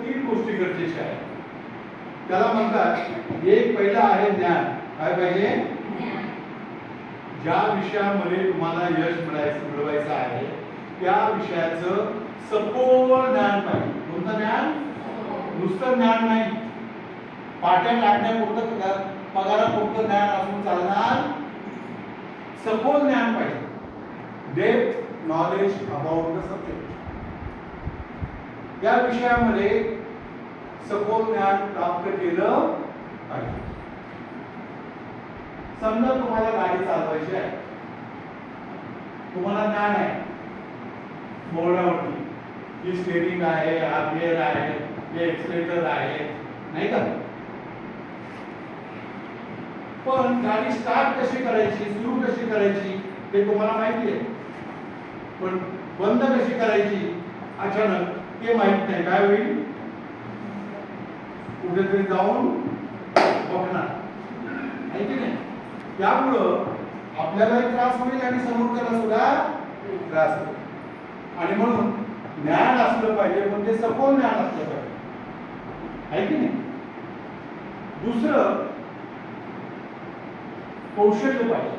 तीन गोष्टी गरजेच्या आहेत. त्याला म्हणतात एक पहिला आहे ज्ञान. काय पाहिजे? ज्या विषयामध्ये तुम्हाला यश मिळायचं मिळवायचं आहे त्या विषयाचं सखोल ज्ञान पाहिजे. कोणतं ज्ञान? नुसतं ज्ञान नाही. पाट्या टाकण्यापुरतं पगारापुरतं ज्ञान असून चालणार सखोल ज्ञान पाहिजे. Depth knowledge about the subject या विषयामध्ये सखोल ज्ञान प्राप्त केलं पाहिजे. समजा तुम्हाला गाडी चालवायची आहे. तुम्हाला ज्ञान आहे. बोर्डावरती. ही स्टेरिंग आहे हा आहे हे एक्सलेटर आहे. नाही का? पण गाडी स्टार्ट कशी करायची सुरू कशी करायची ते तुम्हाला माहिती आहे. पण बंद कशी करायची? अचानक. ते माहीत नाही. काय होईल? कुठेतरी जाऊन बघणार. आहे की नाही? त्यामुळं आपल्यालाही त्रास होईल आणि समोरच्याला सुद्धा त्रास होईल. आणि म्हणून ज्ञान असलं पाहिजे पण ते सखोल ज्ञान असलं पाहिजे. आहे की नाही? दुसरं कौशल्य पाहिजे.